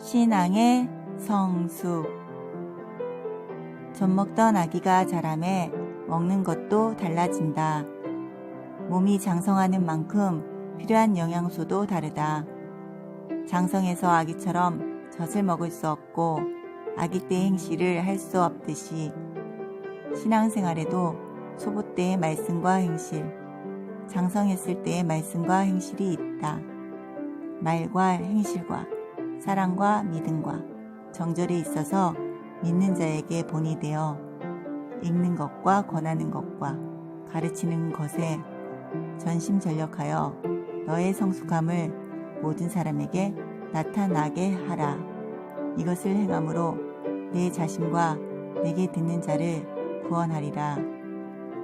신앙의 성수 젖 먹던 아기가 자라매 먹는 것도 달라진다. 몸이 장성하는 만큼 필요한 영양소도 다르다. 장성해서 아기처럼 젖을 먹을 수 없고 아기 때 행실을 할 수 없듯이 신앙생활에도 초보 때의 말씀과 행실, 장성했을 때의 말씀과 행실이 있다. 말과 행실과 사랑과 믿음과 정절이 있어서 믿는 자에게 본이 되어 읽는 것과 권하는 것과 가르치는 것에 전심전력하여 너의 성숙함을 모든 사람에게 나타나게 하라. 이것을 행함으로 내 자신과 내게 듣는 자를 구원하리라.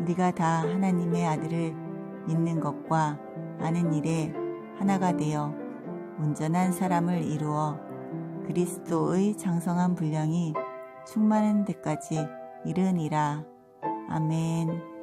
우리가 다 하나님의 아들을 믿는 것과 아는 일에 하나가 되어 온전한 사람을 이루어 그리스도의 장성한 분량이 충만한 데까지 이르니라. 아멘.